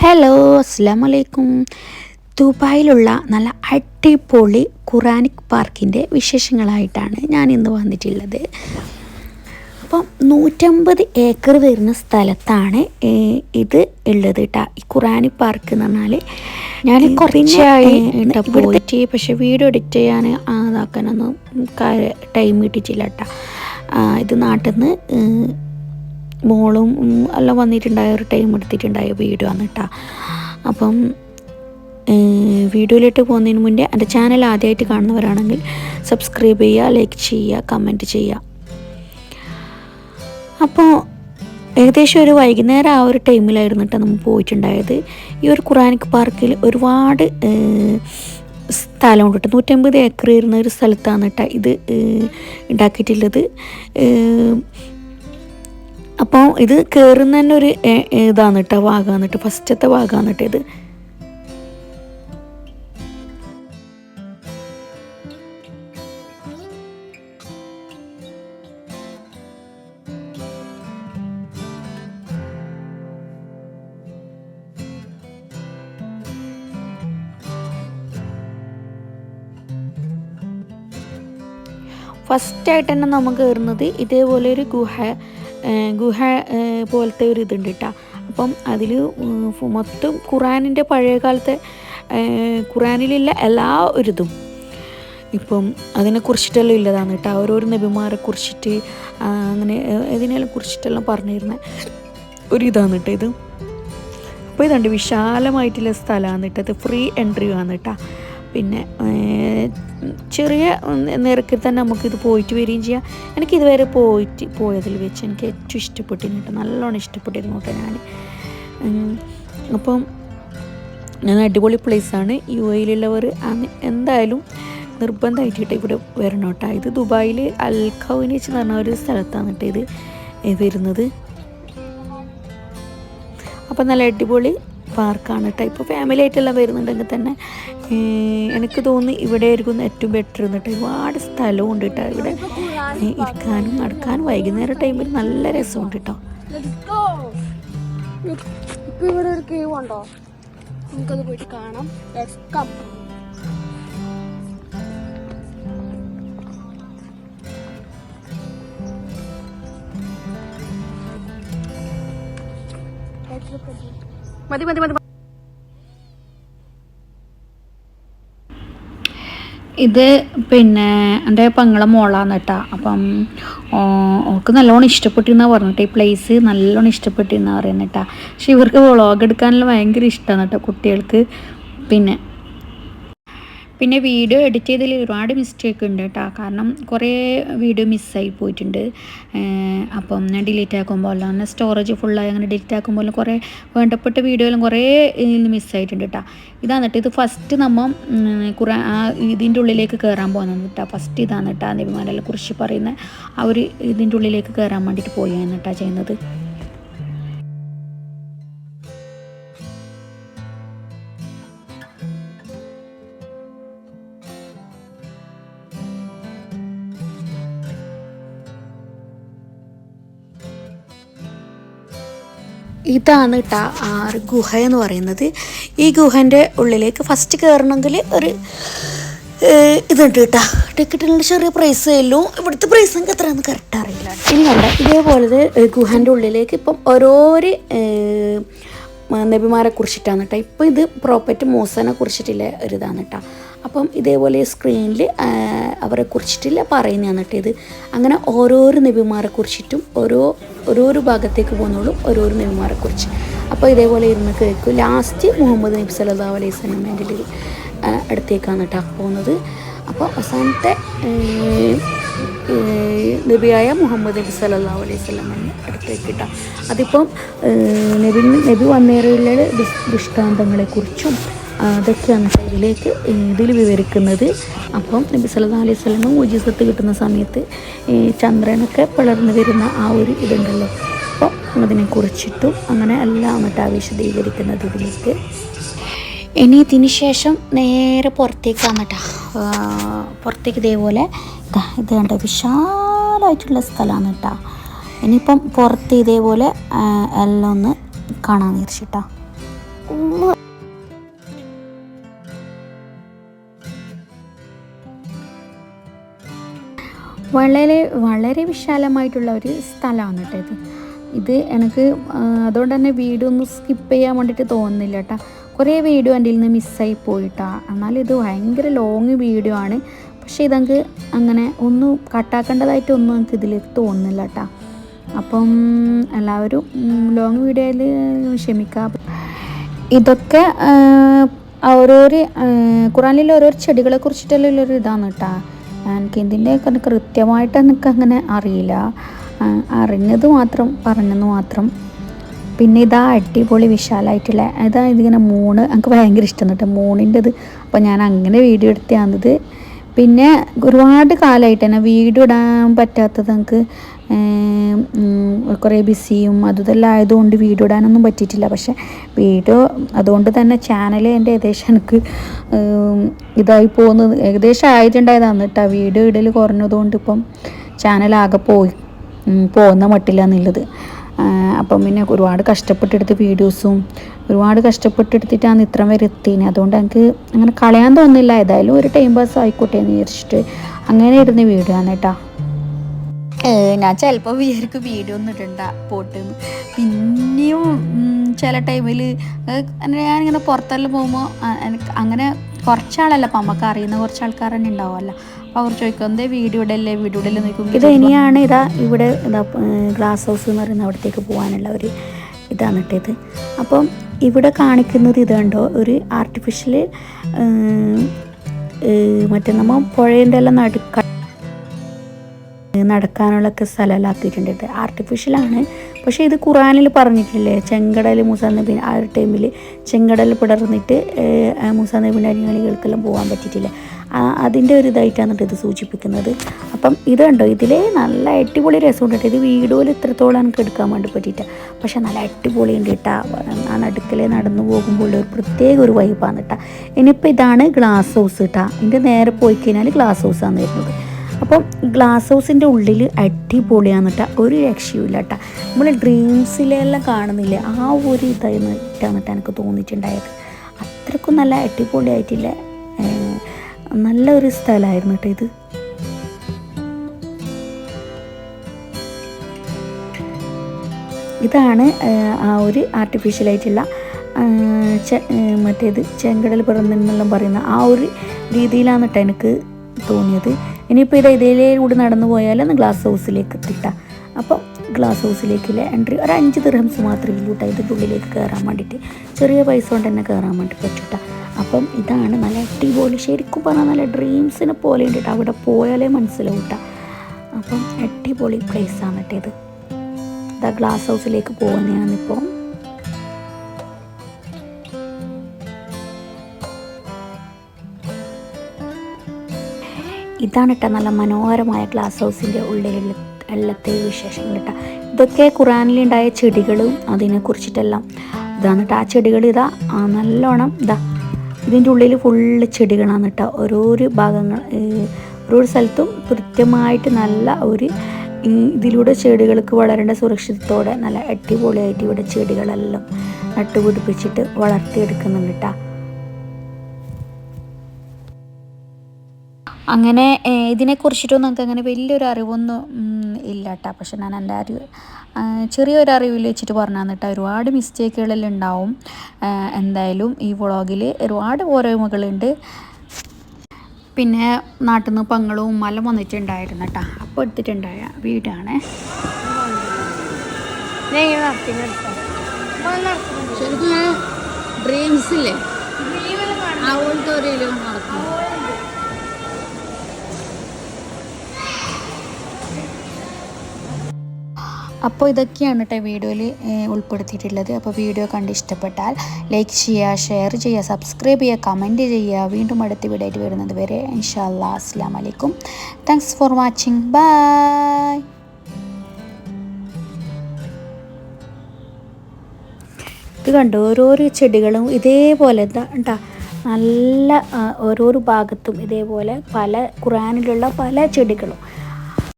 Hello അസ്സാം വലൈക്കും ദുബായിലുള്ള നല്ല അടിപൊളി ഖുറാനിക് പാർക്കിന്റെ വിശേഷങ്ങളായിട്ടാണ് ഞാൻ ഇന്ന് വന്നിട്ടുള്ളത്. അപ്പം നൂറ്റമ്പത് ഏക്കർ വരുന്ന സ്ഥലത്താണ് ഇത് ഉള്ളത് കേട്ടോ ഈ ഖുറാനി പാർക്ക് എന്ന് പറഞ്ഞാൽ ഞാൻ കുറച്ചായി പോയിട്ട്. പക്ഷെ വീഡിയോ എഡിറ്റ് ചെയ്യാൻ അതാക്കാനൊന്നും ടൈം കിട്ടിയിട്ടില്ല കേട്ടോ ഇത് നാട്ടിൽ നിന്ന് മോളും എല്ലാം വന്നിട്ടുണ്ടായ ഒരു ടൈം എടുത്തിട്ടുണ്ടായ വീഡിയോ ആണ് കേട്ടോ അപ്പം വീഡിയോയിലോട്ട് പോകുന്നതിന് മുന്നേ എന്റെ ചാനൽ ആദ്യമായിട്ട് കാണുന്നവരാണെങ്കിൽ സബ്സ്ക്രൈബ് ചെയ്യുക ലൈക്ക് ചെയ്യുക കമന്റ് ചെയ്യുക. അപ്പോൾ ഏകദേശം ഒരു വൈകുന്നേരം ആ ഒരു ടൈമിലായിരുന്നു കേട്ടോ നമ്മൾ പോയിട്ടുണ്ടായത്. ഈ ഒരു ഖുറാനിക് പാർക്കിൽ ഒരുപാട് സ്ഥലം സ്ഥലമുണ്ട് കേട്ടോ നൂറ്റമ്പത് ഏക്കർ ഇരുന്ന ഒരു സ്ഥലത്താണ് കേട്ടോ ഇത് ഉണ്ടാക്കിയിട്ടുള്ളത്. അപ്പോൾ ഇത് കയറുന്ന തന്നെ ഒരു ഇതാണ് കേട്ടോ ഭാഗമാണ് കേട്ടോ ഫസ്റ്റത്തെ ഭാഗമാണ് കേട്ടോ ഇത്. ഫസ്റ്റായിട്ട് തന്നെ നമ്മൾ കയറുന്നത് ഇതേപോലെ ഒരു ഗുഹ ഗുഹ പോലത്തെ ഒരു ഇതുണ്ട് കേട്ടോ അപ്പം അതിൽ മൊത്തം ഖുറാനിന്റെ പഴയ കാലത്തെ ഖുറാനിലുള്ള എല്ലാ ഒരിതും ഇപ്പം അതിനെ കുറിച്ചിട്ടെല്ലാം ഇല്ലതാണ് കേട്ടോ ഓരോരോ നബിമാരെ കുറിച്ചിട്ട് അങ്ങനെ ഇതിനെല്ലാം കുറിച്ചിട്ടെല്ലാം പറഞ്ഞിരുന്ന ഒരു ഇതാണ് കേട്ടോ ഇത്. അപ്പോൾ ഇതുണ്ട് വിശാലമായിട്ടുള്ള സ്ഥലമാണ് കേട്ടോ ഇത് ഫ്രീ എൻട്രി ആണ് കേട്ടോ പിന്നെ ചെറിയ നിരക്കിൽ തന്നെ നമുക്കിത് പോയിട്ട് വരികയും ചെയ്യാം. എനിക്ക് ഇതുവരെ പോയിട്ട് പോയതിൽ വെച്ച് എനിക്ക് ഏറ്റവും ഇഷ്ടപ്പെട്ടിരുന്നു കേട്ടോ. നല്ലോണം ഇഷ്ടപ്പെട്ടിരുന്നു കേട്ടോ ഞാൻ അപ്പം ഞാൻ അടിപൊളി പ്ലേസാണ്. യു എയിലുള്ളവർ എന്തായാലും നിർബന്ധമായിട്ട് കേട്ടോ ഇവിടെ വരണം കേട്ടോ. ഇത് ദുബായിൽ അൽഖൗനിച്ച് വെച്ച് പറഞ്ഞ ഒരു സ്ഥലത്താണ് കേട്ടോ ഇത് വരുന്നത്. അപ്പം നല്ല അടിപൊളി പാർക്കാണ് കേട്ടോ. ഇപ്പോൾ ഫാമിലി ആയിട്ടെല്ലാം വരുന്നുണ്ടെങ്കിൽ തന്നെ എനിക്ക് തോന്നുന്നു ഇവിടെ ആയിരിക്കും ഏറ്റവും ബെറ്റർ എന്നിട്ട് ഒരുപാട് സ്ഥലവും ഉണ്ട് കേട്ടോ ഇവിടെ. ഇരിക്കാനും നടക്കാനും വൈകുന്നേരം ടൈമിൽ നല്ല രസമുണ്ട് കേട്ടോ. ഇവിടെ ഒരു കേവ് ഉണ്ടോ? നമുക്കത് പോയിട്ട് കാണാം. മതി മതി മതി. ഇത് പിന്നെ എന്റെ പെങ്ങളെ മോളാന്ന് കേട്ടോ. അപ്പം ഓൾക്ക് നല്ലോണം ഇഷ്ടപ്പെട്ടിരുന്ന പറഞ്ഞിട്ട് ഈ പ്ലേസ് നല്ലോണം ഇഷ്ടപ്പെട്ടിരുന്ന പറയുന്നത് കേട്ടോ. പക്ഷെ ഇവർക്ക് വ്ളോഗ് എടുക്കാനെല്ലാം ഭയങ്കര ഇഷ്ടമാണ് കേട്ടോ കുട്ടികൾക്ക്. പിന്നെ പിന്നെ വീഡിയോ എഡിറ്റ് ചെയ്തതിൽ ഒരുപാട് മിസ്റ്റേക്ക് ഉണ്ട് കേട്ടോ കാരണം കുറേ വീഡിയോ മിസ്സായി പോയിട്ടുണ്ട്. അപ്പം ഞാൻ ഡിലീറ്റ് ആക്കുമ്പോൾ അങ്ങനെ സ്റ്റോറേജ് ഫുള്ളായി അങ്ങനെ ഡിലീറ്റ് ആക്കുമ്പോൾ കുറേ വേണ്ടപ്പെട്ട വീഡിയോ എല്ലാം കുറേ മിസ്സായിട്ടുണ്ട് കേട്ടോ ഇതാണ് ഇത് ഫസ്റ്റ് നമ്മൾ കുറേ ആ ഇതിന്റെ ഉള്ളിലേക്ക് കയറാൻ പോകുന്നത് കേട്ടോ ഫസ്റ്റ് ഇതാണ് കേട്ടോ നബിമാരെ കുറിച്ച് പറയുന്ന ആ ഒരു ഇതിന്റെ ഉള്ളിലേക്ക് കയറാൻ വേണ്ടിയിട്ട് പോയാണ് കേട്ടോ ചെയ്യുന്നത്. ഇതാണ് കേട്ടോ ആ ഒരു ഗുഹ എന്ന് പറയുന്നത്. ഈ ഗുഹന്റെ ഉള്ളിലേക്ക് ഫസ്റ്റ് കയറണമെങ്കിൽ ഒരു ഇതുണ്ട് കേട്ടോ ടിക്കറ്റിനുള്ള ചെറിയ പ്രൈസ് ആയല്ലോ ഇവിടുത്തെ പ്രൈസ് എനിക്ക് എത്രയാണെന്ന് കറക്റ്റ് അറിയില്ല. കണ്ട ഇതേപോലെ ഗുഹന്റെ ഉള്ളിലേക്ക് ഇപ്പം ഓരോരോ നബിമാരെ കുറിച്ചിട്ടാണ് കേട്ടോ ഇപ്പോൾ ഇത് പ്രോപ്പർട്ടി മൂസനെ ഒരു ഇതാണ് കേട്ടോ അപ്പം ഇതേപോലെ സ്ക്രീനിൽ അവരെ കുറിച്ചിട്ടില്ല പറയുന്നതാണ് കേട്ടോ ഇത്. അങ്ങനെ ഓരോരോ നബിമാരെ കുറിച്ചിട്ടും ഓരോ ഓരോരോ ഭാഗത്തേക്ക് പോകുന്നുള്ളൂ ഓരോരോ നബിമാരെ കുറിച്ച്. അപ്പോൾ ഇതേപോലെ ഇരുന്ന് കേൾക്കും. ലാസ്റ്റ് മുഹമ്മദ് നബി സല്ലാ അലൈഹി സ്വലമേന്റെ അടുത്തേക്കാണ് കേട്ടോ പോകുന്നത്. അപ്പോൾ അവസാനത്തെ നബിയായ മുഹമ്മദ് നബി സല്ലല്ലാഹു അലൈഹി സ്വലമിന്റെ അടുത്തേക്ക് കിട്ടാം അതിപ്പം നബി നബി വന്നേറയുള്ള ദൃഷ്ടാന്തങ്ങളെക്കുറിച്ചും ആ, അതൊക്കെയാണ് ഇതിലേക്ക് ഇതിൽ വിവരിക്കുന്നത്. അപ്പം നബി സല്ലാ അലൈഹി സ്വലം മുജീസത്ത് കിട്ടുന്ന സമയത്ത് ചന്ദ്രനൊക്കെ പിളർന്നു വരുന്ന ആ ഒരു ഇതുണ്ടല്ലോ. അപ്പോൾ അതിനെക്കുറിച്ചിട്ടും അങ്ങനെ എല്ലാം കേട്ടോ വിശദീകരിക്കുന്നത് ഇതിലേക്ക്. ഇനി ഇതിന് ശേഷം നേരെ പുറത്തേക്ക് വന്നിട്ടാ. പുറത്തേക്ക് ഇതേപോലെ ഇത് കണ്ട വിശാലമായിട്ടുള്ള സ്ഥലമാണ് കേട്ടോ. ഇനിയിപ്പം പുറത്ത് ഇതേപോലെ എല്ലാം ഒന്ന് കാണാൻ വിചാരിച്ചിട്ടാ വളരെ വളരെ വിശാലമായിട്ടുള്ള ഒരു സ്ഥലമാണ് കേട്ടോ ഇത്. ഇത് എനിക്ക് അതുകൊണ്ട് തന്നെ വീഡിയോ ഒന്ന് സ്കിപ്പ് ചെയ്യാൻ വേണ്ടിയിട്ട് തോന്നുന്നില്ല കേട്ടോ കുറേ വീഡിയോ എന്റെ നിന്ന് മിസ്സായി പോയിട്ടാണ് എന്നാൽ ഇത് ഭയങ്കര ലോങ് വീഡിയോ ആണ്. പക്ഷേ ഇതങ്ങ് അങ്ങനെ ഒന്നും കട്ടാക്കേണ്ടതായിട്ടൊന്നും എനിക്ക് ഇതിലേക്ക് തോന്നുന്നില്ല കേട്ടോ അപ്പം എല്ലാവരും ലോങ് വീഡിയോയിൽ ക്ഷമിക്കാം. ഇതൊക്കെ ഓരോരോ ഖുറാനിലെ ഓരോ ചെടികളെ കുറിച്ചിട്ടുള്ള ഒരു ഇതാണ് കേട്ടോ എനിക്ക് ഇതിന്റെ കൃത്യമായിട്ട് എനിക്ക് അങ്ങനെ അറിയില്ല. അറിഞ്ഞത് മാത്രം പറഞ്ഞത് മാത്രം. പിന്നെ ഇതാ അടിപൊളി വിശാലമായിട്ടുള്ള ഇതാ ഇതിങ്ങനെ മൂണ് എനിക്ക് ഭയങ്കര ഇഷ്ടം കേട്ടോ മൂണിന്റെത് അപ്പോൾ ഞാൻ അങ്ങനെ വീഡിയോ എടുത്തതാണിത്. പിന്നെ ഒരുപാട് കാലമായിട്ട് തന്നെ വീഡിയോ ഇടാൻ പറ്റാത്തത് എനിക്ക് കുറേ ബിസിയും അതുതെല്ലാം ആയതുകൊണ്ട് വീഡിയോ ഇടാനൊന്നും പറ്റിയിട്ടില്ല. പക്ഷേ വീഡിയോ അതുകൊണ്ട് തന്നെ ചാനൽ എന്റെ ഏകദേശം എനിക്ക് ഇതായി പോകുന്നത് ഏകദേശം ആയിട്ടുണ്ടായതാണ് കേട്ടോ വീഡിയോ ഇടൽ കുറഞ്ഞതുകൊണ്ട് ഇപ്പം ചാനലാകെ പോയി. ഉം, പോകുന്ന മട്ടില്ല എന്നുള്ളത് അപ്പം പിന്നെ ഒരുപാട് കഷ്ടപ്പെട്ടെടുത്ത് വീഡിയോസും ഒരുപാട് കഷ്ടപ്പെട്ടെടുത്തിട്ടാണ് ഇത്ര വരെ എത്തിയത് അതുകൊണ്ട് എനിക്ക് അങ്ങനെ കളയാൻ തോന്നുന്നില്ല ഏതായാലും ഒരു ടൈം പാസ് ആയിക്കോട്ടെ എന്ന് വിചാരിച്ചിട്ട് അങ്ങനെ ഇരുന്ന് വീഡിയോ ആണ് കേട്ടോ. ഞാൻ ചിലപ്പോൾ വിചാരിക്കും വീഡിയോ ഒന്നും ഇടണ്ട പോട്ട്. പിന്നെയും ചില ടൈമിൽ ഞാനിങ്ങനെ പുറത്തെല്ലാം പോകുമ്പോൾ അങ്ങനെ കുറച്ചാളല്ല. അപ്പം നമുക്ക് അറിയുന്ന കുറച്ച് ആൾക്കാർ തന്നെ ഉണ്ടാവുമല്ലോ. അപ്പോൾ അവർ ചോദിക്കും എന്തേ വീഡിയോ ഇടല്ലേ വീഡിയോ അല്ലേ? നോക്കും ഇത് ഇനിയാണ് ഇതാ ഇവിടെ ഇതാ ഗ്ലാസ് ഹൗസ് എന്ന് പറയുന്ന അവിടത്തേക്ക് പോകാനുള്ള ഒരു ഇതാണ് ഇട്ടത്. അപ്പം ഇവിടെ കാണിക്കുന്നത് ഇതുണ്ടോ ഒരു ആർട്ടിഫിഷ്യൽ മറ്റേ നമ്മൾ പുഴേന്റെ എല്ലാം നടുക്ക നടക്കാനുള്ളൊക്കെ സ്ഥലമെല്ലാം ആക്കിയിട്ടുണ്ട് കേട്ടോ ആർട്ടിഫിഷ്യലാണ് പക്ഷേ ഇത് ഖുറാനിൽ പറഞ്ഞിട്ടില്ലേ? ചെങ്കടൽ മൂസാ നബീൻ ആ ഒരു ടൈമിൽ ചെങ്കടൽ പിടർന്നിട്ട് മൂസാ നബിന്റെ അണികളികൾക്കെല്ലാം പോകാൻ പറ്റിയിട്ടില്ല. അതിന്റെ ഒരു ഇതായിട്ടാണ് ഇത് സൂചിപ്പിക്കുന്നത്. അപ്പം ഇത് കണ്ടോ? ഇതിൽ നല്ല അടിപൊളി രസമുണ്ട് കേട്ടോ. ഇത് വീഡിയോയിൽ ഇത്രത്തോളം എനിക്ക് എടുക്കാൻ വേണ്ടി പറ്റിയിട്ട. പക്ഷെ നല്ല അടിപൊളി ഉണ്ട് കേട്ടോ. ആ നടുക്കലെ നടന്നു പോകുമ്പോൾ ഒരു പ്രത്യേക ഒരു വൈബാണ് കേട്ടോ. ഇനിയിപ്പോൾ ഇതാണ് ഗ്ലാസ് ഹൗസ് കേട്ടോ. ഇതിന്റെ നേരെ പോയി കഴിഞ്ഞാൽ ഗ്ലാസ് ഹൗസാണ് വരുന്നത്. അപ്പം ഗ്ലാസ് ഹൗസിന്റെ ഉള്ളിൽ അടിപൊളിയാണ് കേട്ടോ. ഒരു രക്ഷയുമില്ല കേട്ടോ. നമ്മൾ ഡ്രീംസിലെല്ലാം കാണുന്നില്ല? ആ ഒരു ഇതായിട്ടാണ് കേട്ടോ എനിക്ക് തോന്നിയിട്ടുണ്ടായത്. അത്രക്കും നല്ല അടിപൊളിയായിട്ടില്ല? നല്ല ഒരു സ്ഥലമായിരുന്നു കേട്ടോ ഇത്. ഇതാണ് ആ ഒരു ആർട്ടിഫിഷ്യലായിട്ടുള്ള മറ്റേത് ചെങ്കടൽ പിറന്നെന്നെല്ലാം പറയുന്ന ആ ഒരു രീതിയിലാണ് കേട്ടോ എനിക്ക് തോന്നിയത്. ഇനിയിപ്പോൾ ഇത് ഇതിലൂടെ നടന്നു പോയാൽ ഗ്ലാസ് ഹൗസിലേക്ക് എത്തിട്ടാ അപ്പം ഗ്ലാസ് ഹൗസിലേക്കില്ലേ എൻട്രി ഒരു അഞ്ച് ദിർഹംസ് മാത്രമേ ഉള്ളൂ കേട്ടോ ഇതിന്റെ ഉള്ളിലേക്ക് കയറാൻ വേണ്ടിയിട്ട്. ചെറിയ പൈസ കൊണ്ട് തന്നെ കയറാൻ വേണ്ടി പറ്റൂട്ടാ അപ്പം ഇതാണ് നല്ല അടിപൊളി ശരിക്കും പറഞ്ഞാൽ നല്ല ഡ്രീംസിനെ പോലെ ഉണ്ടിട്ട് അവിടെ പോയാലേ മനസ്സിലാവും ട്ടാ. അപ്പം അടിപൊളി പ്ലേസാണ് കേട്ടോ ഇത്. ഗ്ലാസ് ഹൗസിലേക്ക് പോകുന്നതാണിപ്പോൾ ഇതാണ് കേട്ടോ നല്ല മനോഹരമായ ഗ്ലാസ് ഹൗസിന്റെ ഉള്ളിലുള്ള എല്ലാത്തെ വിശേഷങ്ങൾ കേട്ടോ ഇതൊക്കെ ഖുറാനിലുണ്ടായ ചെടികളും അതിനെ കുറിച്ചിട്ടെല്ലാം ഇതാണ് കേട്ടോ ആ ചെടികൾ ഇതാ നല്ലോണം ഇതാ ഇതിന്റെ ഉള്ളിൽ ഫുള്ള് ചെടികളാണ് കേട്ടോ ഓരോരോ ഭാഗങ്ങൾ ഓരോ സ്ഥലത്തും കൃത്യമായിട്ട് നല്ല ഒരു ഇതിലൂടെ ചെടികൾക്ക് വളരേണ്ട സുരക്ഷിതത്തോടെ നല്ല അടിപൊളിയായിട്ട് ഇവിടെ ചെടികളെല്ലാം നട്ടുപിടിപ്പിച്ചിട്ട് വളർത്തിയെടുക്കുന്നുണ്ട് കേട്ടോ അങ്ങനെ ഇതിനെക്കുറിച്ചിട്ടൊന്നും നമുക്ക് അങ്ങനെ വലിയൊരു അറിവൊന്നും ഇല്ല കേട്ടോ പക്ഷെ ഞാൻ എന്റെ അറിവ് ചെറിയൊരു അറിവിൽ വെച്ചിട്ട് പറഞ്ഞാൽ കേട്ടോ ഒരുപാട് മിസ്റ്റേക്കുകളെല്ലാം ഉണ്ടാവും. എന്തായാലും ഈ വ്ളോഗിൽ ഒരുപാട് പോരായ്മകളുണ്ട് പിന്നെ നാട്ടിൽ നിന്ന് പങ്ങളും ഉമ്മെല്ലാം വന്നിട്ടുണ്ടായിരുന്നു കേട്ടോ അപ്പോൾ എടുത്തിട്ടുണ്ടായ വീടാണ്. ഞാൻ ഇങ്ങനെ നടത്തി എടുക്കാം ശരിക്കും ഡ്രീംസ് ഇല്ലേ? അവളുടെ ഒരു നടക്കും. അപ്പോൾ ഇതൊക്കെയാണ് കേട്ടോ വീഡിയോയിൽ ഉൾപ്പെടുത്തിയിട്ടുള്ളത്. അപ്പോൾ വീഡിയോ കണ്ട് ഇഷ്ടപ്പെട്ടാൽ ലൈക്ക് ചെയ്യുക ഷെയർ ചെയ്യുക സബ്സ്ക്രൈബ് ചെയ്യുക കമന്റ് ചെയ്യുക. വീണ്ടും അടുത്ത വീഡിയോ ആയിട്ട് വരുന്നത് വരെ ഇൻഷാല്ലാ അസ്സാം വലൈക്കും താങ്ക്സ് ഫോർ വാച്ചിങ് ബൈ ഇത് കണ്ടോ? ഓരോരോ ചെടികളും ഇതേപോലെ എന്താ നല്ല ഓരോരോ ഭാഗത്തും ഇതേപോലെ പല ഖുറാനിലുള്ള പല ചെടികളും.